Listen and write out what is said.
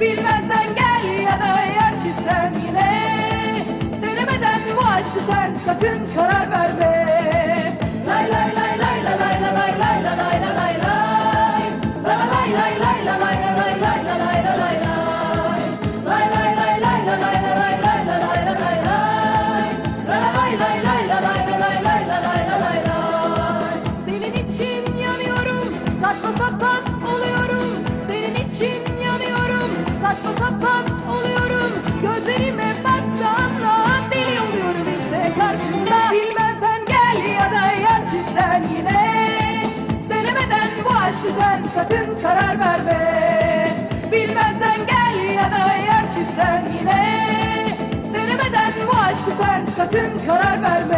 Bilmezden gel ya da yer çizsem yine Denemeden bu aşkı sen sakın karar verme Lay lay lay lay la lay la lay lay la lay la lay lay La lay lay lay la lay la lay lay la lay la lay lay Lay lay lay lay la lay la lay lay la lay la lay lay La lay lay lay la lay la lay lay la lay la lay lay Senin için yanıyorum saçma sapan saçma oluyorum Gözlerime baksanla deli oluyorum işte karşımda. Bilmezden gel ya da yan çizsen yine. Denemeden bu aşkı sen karar verme. Bilmezden gel ya da yan çizsen yine. Denemeden bu aşkı sen sakın karar verme